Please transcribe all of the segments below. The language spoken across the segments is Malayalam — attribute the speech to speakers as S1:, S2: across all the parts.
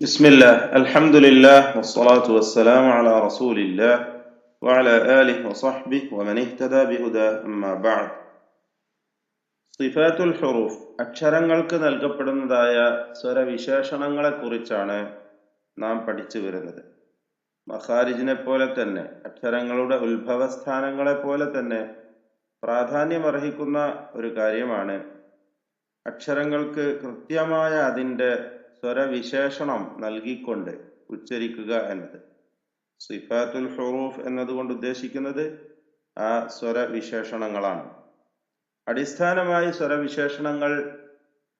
S1: بسم الله الحمد لله والصلاة والسلام على رسول الله وعلى آله وصحبه ومن اهتدى بهدى أما بعد സിഫാത്തുൽ ഹുറൂഫ് അക്ഷരങ്ങൾക്ക് നൽകപ്പെടുന്നതായ സ്വരവിശേഷണങ്ങളെ കുറിച്ചാണ് നാം പഠിച്ചു വരുന്നത് മഖാരിജിനെ പോലെ തന്നെ അക്ഷരങ്ങളുടെ ഉത്ഭവസ്ഥാനങ്ങളെ പോലെ തന്നെ പ്രാധാന്യമർഹിക്കുന്ന ഒരു കാര്യമാണ് അക്ഷരങ്ങൾക്ക് കൃത്യമായ അതിൻ്റെ സ്വരവിശേഷണം നൽകിക്കൊണ്ട് ഉച്ചരിക്കുക എന്നത്. സിഫാത്തുൽ ഹുറൂഫ് എന്നതുകൊണ്ട് ഉദ്ദേശിക്കുന്നത് ആ സ്വരവിശേഷണങ്ങളാണ്. അടിസ്ഥാനമായി സ്വരവിശേഷണങ്ങൾ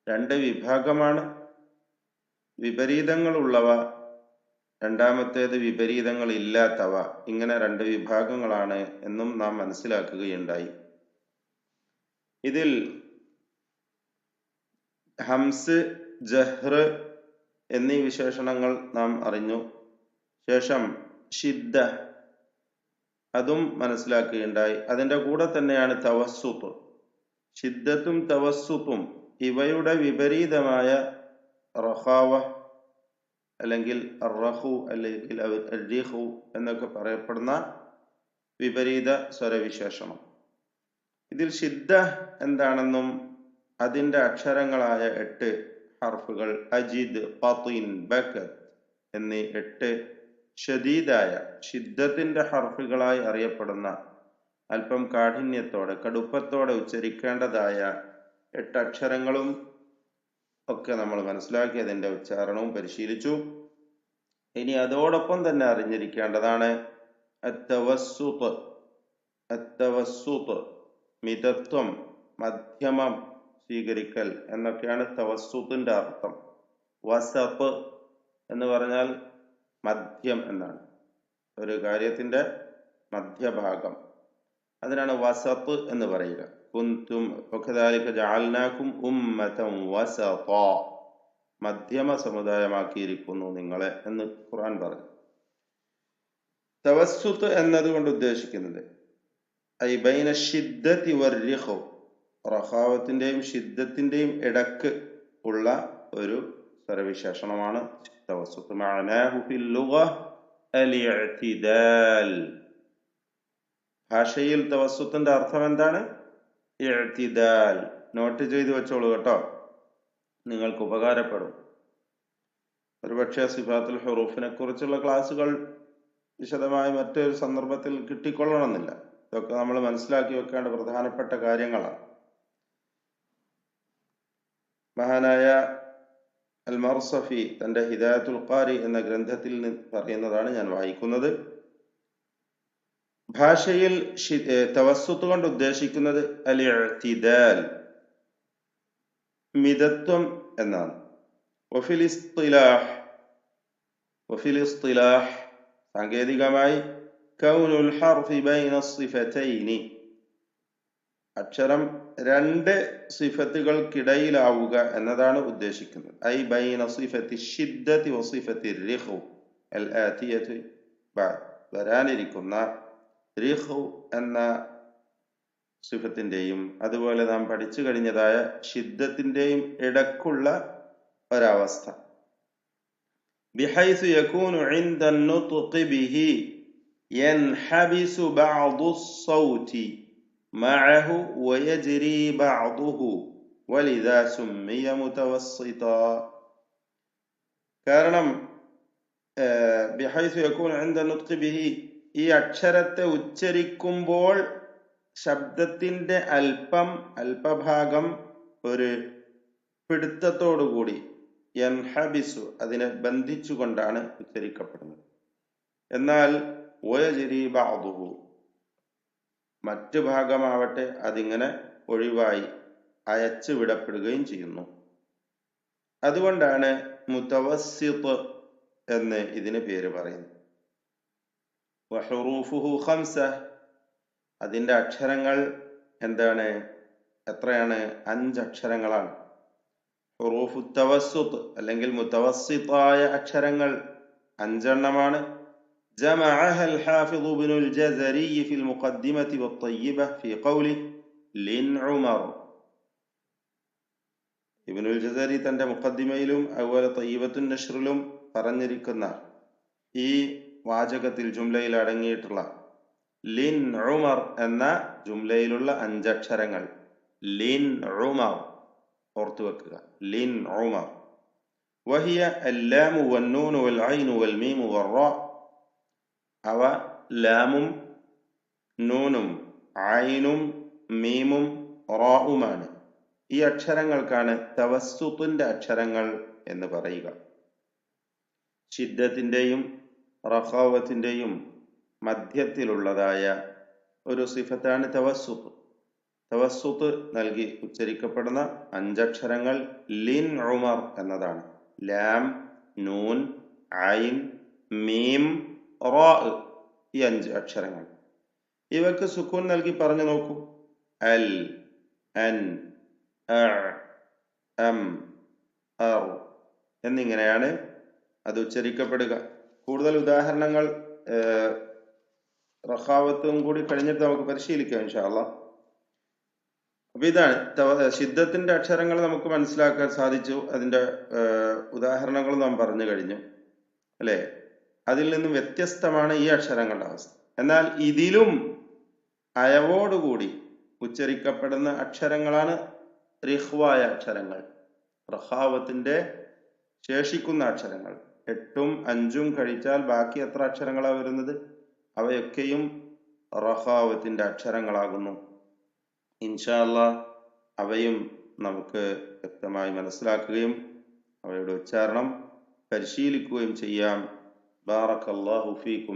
S1: രണ്ട് വിഭാഗമാണ്. വിപരീതങ്ങളുള്ളവ രണ്ടാമത്തേത് വിപരീതങ്ങൾ ഇല്ലാത്തവ ഇങ്ങനെ രണ്ട് വിഭാഗങ്ങളാണ് എന്നും നാം മനസ്സിലാക്കുകയുണ്ടായി. ഇതിൽ ഹംസ് ജഹ്ർ എന്നീ വിശേഷണങ്ങൾ നാം അറിഞ്ഞു. ശേഷം ഷിദ്ദ അതും മനസ്സിലാക്കുകയുണ്ടായി. അതിന്റെ കൂടെ തന്നെയാണ് തവസ്സുപ്പ് ഷിദ്ദത്തും തവസ്സുപ്പും ഇവയുടെ വിപരീതമായ റഹാവ അല്ലെങ്കിൽ റഹു അല്ലെങ്കിൽ റിഹു എന്നൊക്കെ പറയപ്പെടുന്ന വിപരീത സ്വരവിശേഷണം. ഇതിൽ ഷിദ്ദ എന്താണെന്നും അതിന്റെ അക്ഷരങ്ങളായ എട്ട് ഹർഫുകൾ അജിദ് പത്തിൻ ബക്കത്ത് എന്നീ എട്ട് ഷദീദായ ശിദ്ധത്തിന്റെ ഹർഫുകളായി അറിയപ്പെടുന്ന അല്പം കാഠിന്യത്തോടെ കടുപ്പത്തോടെ ഉച്ചരിക്കേണ്ടതായ എട്ട് അക്ഷരങ്ങളും ഒക്കെ നമ്മൾ മനസ്സിലാക്കി അതിന്റെ ഉച്ചാരണവും പരിശീലിച്ചു. ഇനി അതോടൊപ്പം തന്നെ അറിഞ്ഞിരിക്കേണ്ടതാണ് അത്തവസ്സുത്ത് അത്തവസ്സുത്ത് മിതത്വം മധ്യമം സ്വീകരിക്കൽ എന്നൊക്കെയാണ് തവസ്സുത്തിന്റെ അർത്ഥം. വസപ്പ് എന്ന് പറഞ്ഞാൽ മധ്യം എന്നാണ്. ഒരു കാര്യത്തിന്റെ മധ്യഭാഗം. അതിനാണ് വസത്ത് എന്ന് പറയുക. കുന്തും ജാൽനാക്കും ഉമ്മതം വസത. മധ്യമ സമുദായമാക്കിയിരിക്കുന്നു നിങ്ങളെ എന്ന് ഖുർആൻ പറഞ്ഞു. തവസ്സുത്ത് എന്നതുകൊണ്ട് ഉദ്ദേശിക്കുന്നത് ഐ ബൈന ഷിദ്ദത്തി വർരിഖു റഹാവത്തിന്റെയും ഷിദ്ദത്തിന്റെയും ഇടയ്ക്ക് ഉള്ള ഒരു അൽ ഭാഷയിൽ തവസ്സുത്തിന്റെ അർത്ഥം എന്താണ്? നോട്ട് ചെയ്ത് വെച്ചോളൂ കേട്ടോ. നിങ്ങൾക്ക് ഉപകാരപ്പെടും. ഒരുപക്ഷെ സിഫാത്തുൽ ഹുറൂഫിനെ കുറിച്ചുള്ള ക്ലാസ്സുകൾ വിശദമായി മറ്റൊരു സന്ദർഭത്തിൽ കിട്ടിക്കൊള്ളണമെന്നില്ല. ഇതൊക്കെ നമ്മൾ മനസ്സിലാക്കി വെക്കേണ്ട പ്രധാനപ്പെട്ട കാര്യങ്ങളാണ്. മഹാനായ അൽ മർസഫി തന്റെ ഹിദായത്തുൽ ഖാരി എന്ന ഗ്രന്ഥത്തിൽ പറയുന്നതാണ് ഞാൻ വായിക്കുന്നത് ഭാഷയിൽ തവസ്സുത്ത് കൊണ്ട് ഉദ്ദേശിക്കുന്നത് അൽ ഇഅ്തിദാൽ മിതത്വം എന്നാണ് വഫിൽ ഇസ്തിലാഹ് വഫിൽ ഇസ്തിലാഹ് സാങ്കേതികമായി കൗനുൽ ഹർഫി ബൈന സിഫതൈനി അക്ഷരം രണ്ട് സിഫത്തുകൾക്കിടയിലാവുക എന്നതാണ് ഉദ്ദേശിക്കുന്നത്. ഐ ബൈന സിഫത്തി ഷിദ്ദത്തി വസിഫത്തി റിഹു അൽ വരാനിരിക്കുന്ന റിഹു എന്ന സിഫത്തിന്റെയും അതുപോലെ നാം പഠിച്ചു കഴിഞ്ഞതായ ഷിദ്ദത്തിന്റെയും ഇടക്കുള്ള ഒരവസ്ഥ. ബിഹൈസു യകൂനു ഇൻദ നുത്ഖി ബിഹി യൻഹബിസു ബഅദു സൗതി. معه ويجري بعضه ولذا سمي متوسطا കാരണം ബിഹൈസ് യക്കൂൻ عند النطق به ഈ അക്ഷരത്തെ ഉച്ചരിക്കുമ്പോൾ ശബ്ദത്തിന്റെ അല്പം അല്പഭാഗം ഒരു പിടുത്തത്തോടുകൂടി യൻഹബിസു അതിനെ ബന്ധിച്ചുകൊണ്ടാണ് ഉച്ചരിക്കപ്പെടുന്നത് എന്നാൽ ബാദുഹു മറ്റു ഭാഗമാവട്ടെ അതിങ്ങനെ ഒഴിവായി അയച്ചു വിടപ്പെടുകയും ചെയ്യുന്നു. അതുകൊണ്ടാണ് മുത്തവസ്സിത്ത് എന്ന് ഇതിന് പേര് പറയുന്നത്. ഖംസ. അതിന്റെ അക്ഷരങ്ങൾ എന്താണ്? എത്രയാണ്? അഞ്ച് അക്ഷരങ്ങളാണ്. ഹുറൂഫു തവസ്സുത്ത് അല്ലെങ്കിൽ മുത്തവസ്സിത്തായ അക്ഷരങ്ങൾ അഞ്ചെണ്ണമാണ്. جمعها الحافظ ابن الجزري في المقدمة والطيبة في قوله لن عمر ഇബിനുൽ ജസരി തന്റെ മുഖദ്ദിമയിലും അതുപോലെ തയ്യബത്തുൻ നഷ്റിലും പറഞ്ഞിരിക്കുന്ന ഈ വാചകത്തിൽ ജുംലയിൽ അടങ്ങിയിട്ടുള്ള ലിൻ ഉമർ എന്ന ജുംലയിലുള്ള അഞ്ചക്ഷരങ്ങൾ ലിൻ ഉമർ ഓർത്തു വെക്കുക ലിൻ ഉമർ وهي اللام والنون والعين والميم والراء അവ ലാമും നൂനും ആയിനും മീമും റാവുമാണ് ഈ അക്ഷരങ്ങൾക്കാണ് തവസ്സുത്തിന്റെ അക്ഷരങ്ങൾ എന്ന് പറയുക. ഷിദ്ദത്തിന്റെയും റഹാവത്തിന്റെയും മധ്യത്തിലുള്ളതായ ഒരു സിഫത്താണ് തവസ്സുത്ത്. തവസ്സുത്ത് നൽകി ഉച്ചരിക്കപ്പെടുന്ന അഞ്ചക്ഷരങ്ങൾ ലിൻ ഉമർ എന്നതാണ്. ലാം നൂൻ ഐൻ മീം റാ ഈ അഞ്ച് അക്ഷരങ്ങൾ. ഇവക്ക് സുക്കൂൻ നൽകി പറഞ്ഞു നോക്കൂ. അൽ അൻ എം അർ എന്നിങ്ങനെയാണ് അത് ഉച്ചരിക്കപ്പെടുക. കൂടുതൽ ഉദാഹരണങ്ങൾ റഹാവത്തും കൂടി കഴിഞ്ഞിട്ട് നമുക്ക് പരിശീലിക്കാം ഇൻഷാല്ല അപ്പൊ ഇതാണ് ശിദ്ധത്തിന്റെ അക്ഷരങ്ങൾ നമുക്ക് മനസ്സിലാക്കാൻ സാധിച്ചു. അതിന്റെ ഉദാഹരണങ്ങളും നാം പറഞ്ഞു കഴിഞ്ഞു. അല്ലെ? അതിൽ നിന്നും വ്യത്യസ്തമാണ് ഈ അക്ഷരങ്ങളുടെ അവസ്ഥ. എന്നാൽ ഇതിലും അയവോടുകൂടി ഉച്ചരിക്കപ്പെടുന്ന അക്ഷരങ്ങളാണ് റിഹ്വായ അക്ഷരങ്ങൾ. റഹാവത്തിന്റെ ശേഷിക്കുന്ന അക്ഷരങ്ങൾ. എട്ടും അഞ്ചും കഴിച്ചാൽ ബാക്കി എത്ര അക്ഷരങ്ങളാണ് വരുന്നത്? അവയൊക്കെയും റഹാവത്തിന്റെ അക്ഷരങ്ങളാകുന്നു. ഇൻഷാല്ല അവയും നമുക്ക് വ്യക്തമായി മനസ്സിലാക്കുകയും അവയുടെ ഉച്ചാരണം പരിശീലിക്കുകയും ചെയ്യാം. بارك الله فيكم.